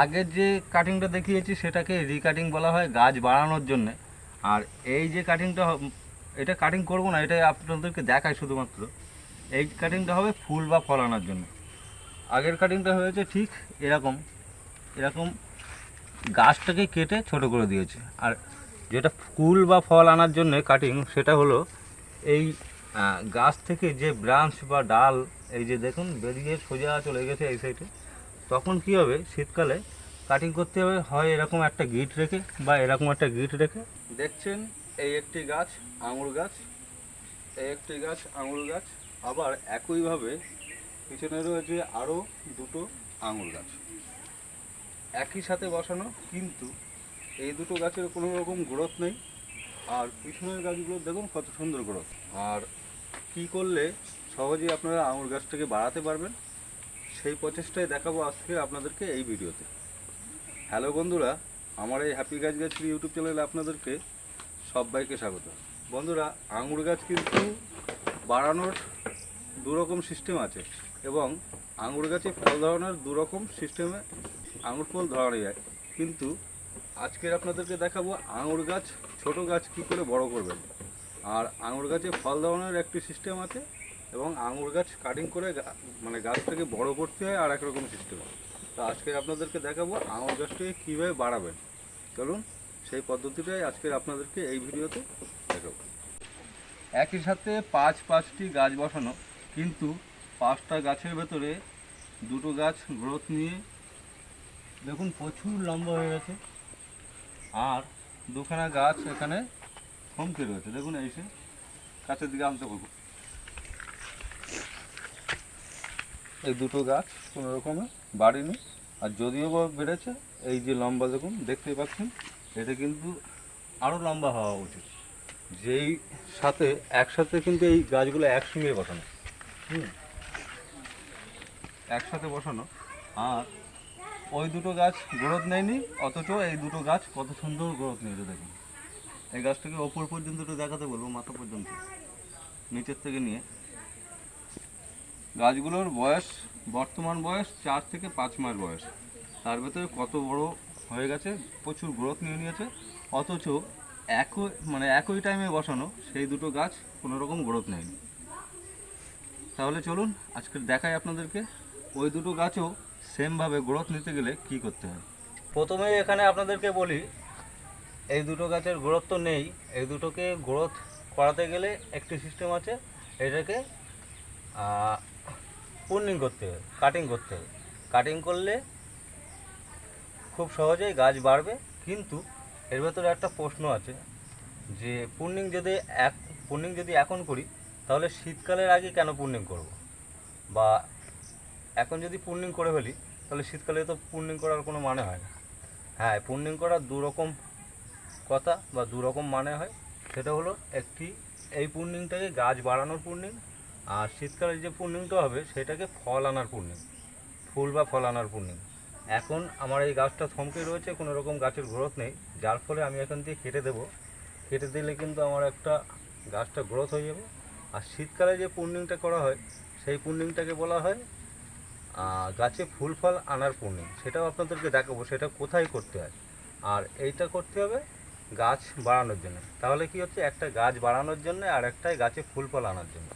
আগের যে কাটিংটা দেখিয়েছি সেটাকে রিকাটিং বলা হয় গাছ বাড়ানোর জন্য। আর এই যে কাটিংটা এটা কাটিং করব না, এটা আপনাদেরকে দেখায় শুধুমাত্র। এই কাটিংটা হবে ফুল বা ফল আনার জন্য। আগের কাটিংটা হয়েছে ঠিক এরকম। এরকম গাছটাকে কেটে ছোট করে দিয়েছে। আর যেটা ফুল বা ফল আনার জন্য কাটিং সেটা হলো এই গাছ থেকে যে ব্রাঞ্চ বা ডাল, এই যে দেখুন, বেরিয়ে সোজা চলে গেছে এই সাইডে তখন কি হবে? শীতকালে কাটিং করতে হবে। হয় এরকম একটা গিট রেখে বা এরকম একটা গিট রেখে। দেখছেন, এই একটি গাছ আঙুর গাছ, এই একটি গাছ আঙুর গাছ। আবার একইভাবে পিছনে রয়েছে আরও দুটো আঙুর গাছ। একই সাথে বসানো, কিন্তু এই দুটো গাছের কোনো রকম গ্রোথ নেই। আর পিছনের গাছগুলো দেখুন কত সুন্দর গ্রোথ আর কি করলে সহজেই আপনারা আঙুর গাছটাকে বাড়াতে পারবেন? সেই প্রচেষ্টায় দেখাবো আজকে আপনাদেরকে এই ভিডিওতে। হ্যালো বন্ধুরা, আমার এই হ্যাপি গাছ গাছের ইউটিউব চ্যানেলে আপনাদেরকে সবাইকে স্বাগত। বন্ধুরা আঙুর গাছ কিন্তু বাড়ানোর দুরকম সিস্টেম আছে এবং আঙুর গাছে ফল ধরানোর দুরকম সিস্টেমে আঙুর ফল ধরানো যায়। কিন্তু আজকের আপনাদেরকে দেখাবো আঙুর গাছ, ছোট গাছ কি করে বড় করবেন। আর আঙুর গাছে ফল ধরানোর একটি সিস্টেম আছে এবং আঙুর গাছ কাটিং করে মানে গাছটাকে বড় করতে হয় আর একরকম সিস্টেম তো আজকে আপনাদেরকে দেখাবো আঙুর গাছটাকে কীভাবে বাড়াবেন। চলুন সেই পদ্ধতিটাই আজকে আপনাদেরকে এই ভিডিওতে দেখাবো। একই সাথে পাঁচ পাঁচটি গাছ বসানো, কিন্তু পাঁচটা গাছের ভেতরে দুটো গাছ গ্রোথ নিয়ে, দেখুন প্রচুর লম্বা হয়ে গেছে, আর দুখানা গাছ এখানে থমকে রয়েছে। দেখুন এসে কাছের দিকে আনতে বলব এই দুটো গাছ কোনো রকমে বাড়েনি। আর যদিও বা বেড়েছে, এই যে লম্বা দেখুন, দেখতেই পাচ্ছেন, এটা কিন্তু আরও লম্বা হওয়া উচিত। যেই সাথে, একসাথে কিন্তু এই গাছগুলো একসঙ্গে বসানো। হুম। একসাথে বসানো। আর ওই দুটো গাছ গ্রোথ নেয়নি, অথচ এই দুটো গাছ কত সুন্দর গ্রোথ নিয়েছে দেখুন। এই গাছটাকে ওপর পর্যন্ত দেখাতে বলব, মাথা পর্যন্ত। নিচের থেকে নিয়ে। গাছগুলোর বয়স, বর্তমান বয়স চার থেকে পাঁচ মাস বয়স। তার ভেতরে কত বড় হয়ে গেছে, প্রচুর গ্রোথ নিয়ে নিয়েছে, অথচ একই মানে একই টাইমে বসানো, সেই দুটো গাছ কোনো রকম গ্রোথ নেয়নি তাহলে চলুন আজকে দেখাই আপনাদেরকে, ওই দুটো গাছও সেমভাবে গ্রোথ নিতে গেলে কি করতে হয়। প্রথমে এখানে আপনাদেরকে বলি, এই দুটো গাছের গ্রোথ তো নেই, এই দুটোকে গ্রোথ করাতে গেলে একটি সিস্টেম আছে, এটাকে পুর্নিং করতে হবে কাটিং করতে হবে কাটিং করলে খুব সহজেই গাছ বাড়বে। কিন্তু এর ভেতরে একটা প্রশ্ন আছে যে পুর্নিং যদি এক পুর্নিং যদি এখন করি, তাহলে শীতকালের আগে কেন পুর্নিং করব? বা এখন যদি পুর্নিং করে ফেলি, তাহলে শীতকালে তো পুর্নিং করার কোনো মানে হয় না। হ্যাঁ পুর্নিং করার দু রকম কথা বা দু রকম মানে হয়। সেটা হলো একটি, এই পুর্নিংটাকে গাছ বাড়ানোর পুর্নিং আর শীতকালে যে পুর্নিংটা হবে সেটাকে ফল আনার পুর্নিং ফুল বা ফল আনার পুর্নিং এখন আমার এই গাছটা থমকে রয়েছে, কোনো রকম গাছের গ্রোথ নেই। যার ফলে আমি এখান থেকে কেটে দেবো। কেটে দিলে কিন্তু আমার একটা গাছটা গ্রোথ হয়ে যাবে। আর শীতকালে যে পুর্নিংটা করা হয়, সেই পুর্নিংটাকে বলা হয় গাছে ফুল ফল আনার পূর্ণিম। সেটাও আপনাদেরকে দেখাবো, সেটা কোথায় করতে হয়। আর এইটা করতে হবে গাছ বাড়ানোর জন্য। তাহলে কি হচ্ছে, একটা গাছ বাড়ানোর জন্য আর একটাই গাছে ফুল ফল আনার জন্য।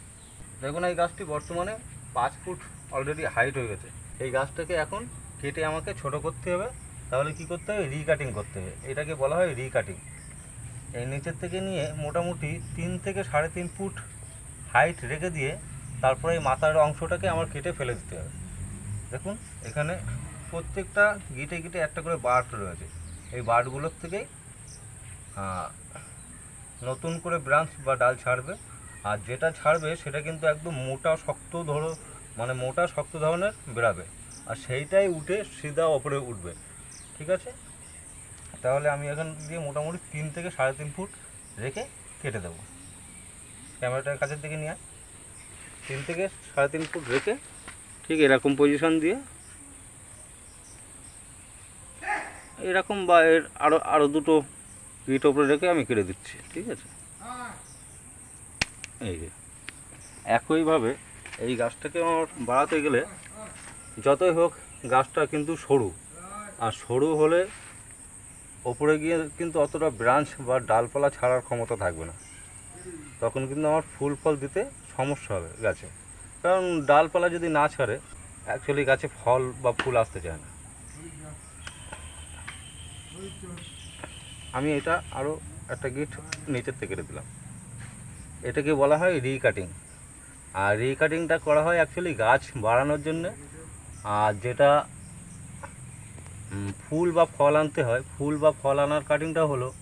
দেখুন, এই গাছটি বর্তমানে পাঁচ ফুট অলরেডি হাইট হয়ে গেছে। এই গাছটাকে এখন কেটে আমাকে ছোট করতে হবে। তাহলে কি করতে হবে? রিকাটিং করতে হবে। এটাকে বলা হয় রিকাটিং এই নিচের থেকে নিয়ে মোটামুটি তিন থেকে সাড়ে তিন ফুট হাইট রেখে দিয়ে তারপরে এই মাথার অংশটাকে আমার কেটে ফেলে দিতে হবে। দেখুন, এখানে প্রত্যেকটা গিটে গিটে একটা করে বার্ড রয়েছে। এই বার্ডগুলোর থেকেই নতুন করে ব্রাঞ্চ বা ডাল ছাড়বে। আর যেটা ছাড়বে সেটা কিন্তু একদম মোটা শক্ত ধরো মানে মোটা শক্ত ধরনের বেরাবে আর সেইটাই উঠে সিধা ওপরে উঠবে। ঠিক আছে? তাহলে আমি এখন দিয়ে মোটামুটি তিন থেকে সাড়ে তিন ফুট রেখে কেটে দেবো। ক্যামেরাটার কাছের দিকে নিয়ে তিন থেকে সাড়ে তিন ফুট রেখে ঠিক এরকম পজিশন দিয়ে এরকম বা এর আরও আরও দুটো ইট ওপরে রেখে আমি কেটে দিচ্ছি। ঠিক আছে? এই একইভাবে এই গাছটাকে আমার বাড়াতে গেলে যতই হোক গাছটা কিন্তু সরু। আর সরু হলে ওপরে গিয়ে কিন্তু অতটা ব্রাঞ্চ বা ডালপালা ছাড়ার ক্ষমতা থাকবে না। তখন কিন্তু আমার ফুল ফল দিতে সমস্যা হবে গাছে। কারণ ডালপালা যদি না ছাড়ে অ্যাকচুয়ালি গাছে ফল বা ফুল আসতে চায় না। আমি এটা আরও একটা গিট নিচের থেকে দিলাম। এটাকে বলা হয় রিকাটিং। আর রিকাটিংটা করা হয় অ্যাকচুয়ালি গাছ বাড়ানোর জন্যে। আর যেটা ফুল বা ফল আনতে হয়, ফুল বা ফল আনার কাটিংটা হলো,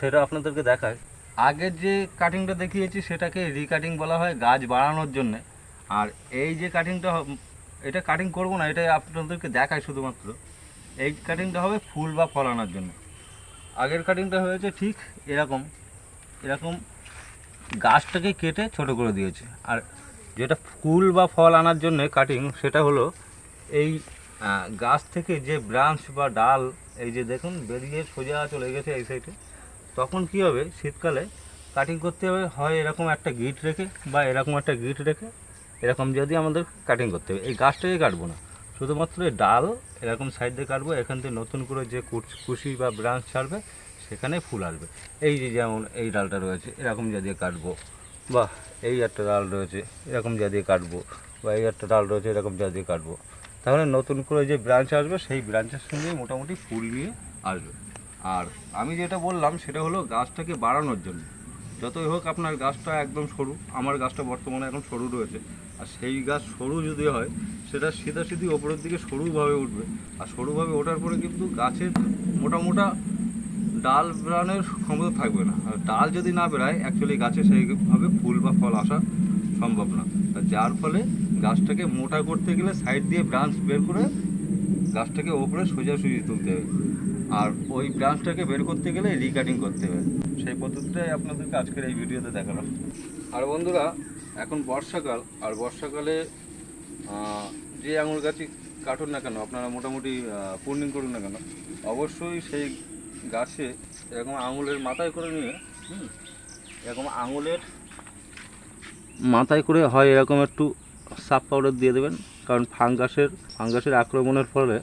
সেটা আপনাদেরকে দেখায়। আগের যে কাটিংটা দেখিয়েছি, সেটাকে রিকাটিং বলা হয় গাছ বাড়ানোর জন্যে। আর এই যে কাটিংটা এটা কাটিং করব না, এটা আপনাদেরকে দেখায় শুধুমাত্র। এই কাটিংটা হবে ফুল বা ফল আনার জন্য। আগের কাটিংটা হয়েছে ঠিক এরকম। এরকম গাছটাকে কেটে ছোট করে দিয়েছে। আর যেটা ফুল বা ফল আনার জন্য কাটিং সেটা হলো এই গাছ থেকে যে ব্রাঞ্চ বা ডাল, এই যে দেখুন, বেরিয়ে সোজা চলে গেছে এই সাইডে তখন কি হবে? শীতকালে কাটিং করতে হবে, হয় এরকম একটা গিট রেখে বা এরকম একটা গিট রেখে, এরকম যদি আমাদের কাটিং করতে হবে এই গাছটাকে কাটবো না। শুধুমাত্র ডাল এরকম সাইড দিয়ে কাটবো, এখান থেকে নতুন করে যে কুশি বা ব্রাঞ্চ ছাড়বে সেখানে ফুল আসবে। এই যে যেমন এই ডালটা রয়েছে, এরকম যদি কাটবো। বা এই একটা ডাল রয়েছে, এরকম যা দিয়ে কাটবো। বা এই একটা ডাল রয়েছে, এরকম যা দিয়ে কাটবো। তাহলে নতুন করে যে ব্রাঞ্চ আসবে, সেই ব্রাঞ্চের সঙ্গে মোটামুটি ফুল নিয়ে আসবে। আর আমি যেটা বললাম, সেটা হলো গাছটাকে বাড়ানোর জন্য। যতই হোক আপনার গাছটা একদম সরু, আমার গাছটা বর্তমানে এখন সরু রয়েছে। আর সেই গাছ সরু যদি হয়, সেটা সিধা সিধি ওপরের দিকে সরুভাবে উঠবে। আর সরুভাবে ওঠার পরে কিন্তু গাছের মোটা মোটা ডাল বেরানোর ক্ষমতা থাকবে না। আর ডাল যদি না বেরায় অ্যাকচুয়ালি গাছে সেইভাবে ফুল বা ফল আসা সম্ভব না। যার ফলে গাছটাকে মোটা করতে গেলে সাইড দিয়ে ব্রাঞ্চ বের করে গাছটাকে ওপরে সোজাসুজি তুলতে হবে। আর ওই ব্রাঞ্চটাকে বের করতে গেলে রিকাটিং করতে হবে। সেই পদ্ধতিটাই আপনাদেরকে আজকের এই ভিডিওতে দেখালাম। আর বন্ধুরা, এখন বর্ষাকাল, আর বর্ষাকালে যে আঙুর গাছই কাটুন না কেন, আপনারা মোটামুটি পূর্ণিং করুন না কেন, অবশ্যই সেই গাছে এরকম আঙুলের মাথায় করে নিয়ে হুম, এরকম আঙুলের মাথায় করে হয় এরকম একটু সাপ পাউডার দিয়ে দেবেন। কারণ ফাঙ্গাসের ফাঙ্গাসের আক্রমণের ফলে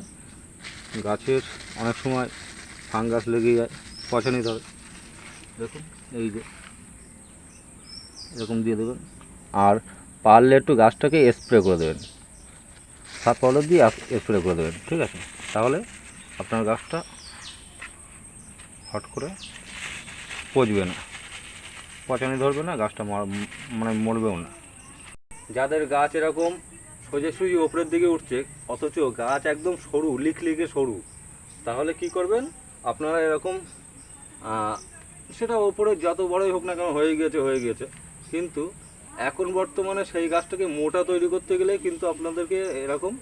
গাছের অনেক সময় ফাঙ্গাস লেগে যায় পচানি ধরে দেখুন এই যে এরকম দিয়ে দেবেন। আর পারলে একটু গাছটাকে স্প্রে করে দেবেন। সাপ পাউডার দিয়ে স্প্রে করে দেবেন ঠিক আছে? তাহলে আপনার গাছটা হট করে পচবে না। পচানি ধরবে না, গাছটা মানে মরবেও না। যাদের গাছ এরকম সোজাসুজি ওপরের দিকে উঠছে, অথচ গাছ একদম সরু লিকে সরু, তাহলে কি করবেন? আপনারা এরকম সেটা ওপরে যত বড়ই হোক না কেন হয়ে গিয়েছে হয়ে গিয়েছে কিন্তু এখন বর্তমানে সেই গাছটাকে মোটা তৈরি করতে গেলে কিন্তু আপনাদেরকে এরকম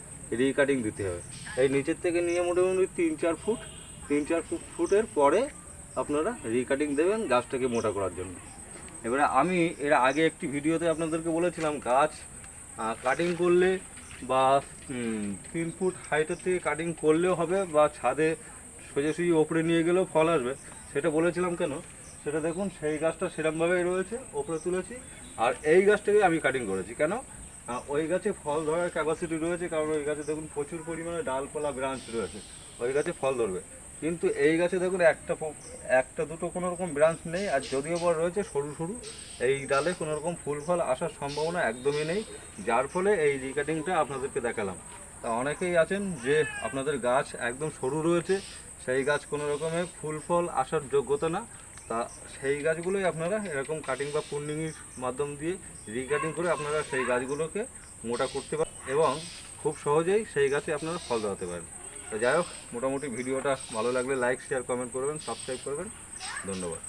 রিকাটিং দিতে হবে। এই নিচের থেকে নিয়ে মোটামুটি তিন চার ফুট, তিন চার ফুট ফুটের পরে আপনারা রিকাটিং দেবেন গাছটাকে মোটা করার জন্য। এবারে আমি এর আগে একটি ভিডিওতে আপনাদেরকে বলেছিলাম, গাছ কাটিং করলে বা তিন ফুট হাইটের থেকে কাটিং করলেও হবে বা ছাদে সোজাসুজি ওপরে নিয়ে গেলেও ফল আসবে। সেটা বলেছিলাম কেন? সেটা দেখুন, সেই গাছটা সেরকমভাবেই রয়েছে, ওপরে তুলেছি, আর এই গাছটাকে আমি কাটিং করেছি। কেন? ওই গাছে ফল ধরার ক্যাপাসিটি রয়েছে, কারণ ওই গাছে দেখুন প্রচুর পরিমাণে ডালপালা ব্রাঞ্চ রয়েছে। ওই গাছে ফল ধরবে। কিন্তু এই গাছে দেখুন, একটা একটা দুটো কোনো রকম ব্রাঞ্চ নেই, আর যদিও বা রয়েছে সরু সরু, এই ডালে কোনো রকম ফুল ফল আসার সম্ভাবনা একদমই নেই। যার ফলে এই রিকাটিংটা আপনাদেরকে দেখালাম। তা অনেকেই আছেন যে আপনাদের গাছ একদম সরু রয়েছে, সেই গাছ কোনো রকমের ফুল ফল আসার যোগ্যতা না। তা সেই গাছগুলোই আপনারা এরকম কাটিং বা পূর্ণিংয়ের মাধ্যম দিয়ে রিকাটিং করে আপনারা সেই গাছগুলোকে মোটা করতে পারেন এবং খুব সহজেই সেই গাছে আপনারা ফল দেওয়াতে পারেন। তো যাই হোক মোটামুটি ভিডিওটা ভালো লাগলে লাইক শেয়ার কমেন্ট করবেন সাবস্ক্রাইব করবেন। ধন্যবাদ।